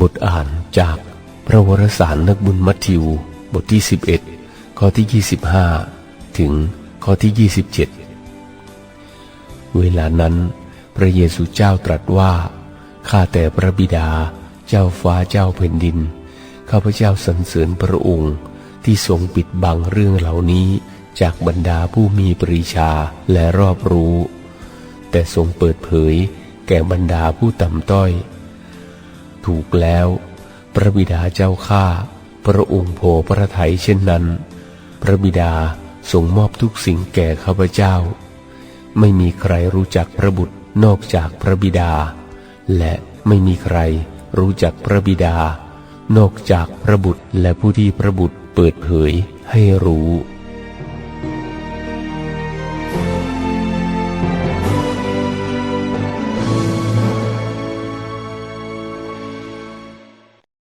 บทอ่านจากพระวรสารนักบุญมัทธิว บทที่ 11 ข้อที่ 25 ถึงข้อที่ 27 เวลานั้น พระเยซูเจ้าตรัสว่า ข้าแต่พระบิดา เจ้าฟ้าเจ้าแผ่นดิน ข้าพเจ้าสรรเสริญพระองค์ที่ทรงปิดบังเรื่องเหล่านี้จากบรรดาผู้มีปรีชาและรอบรู้ แต่ทรงเปิดเผยแก่บรรดาผู้ต่ำต้อย ถูกแล้ว พระบิดาเจ้าข้าพระองค์โพพระทัยเช่นนั้น พระบิดาทรงมอบทุกสิ่งแก่ข้าพเจ้า ไม่มีใครรู้จักพระบุตรนอกจากพระบิดา และไม่มีใครรู้จักพระบิดา นอกจากพระบุตรและผู้ที่พระบุตรเปิดเผยให้รู้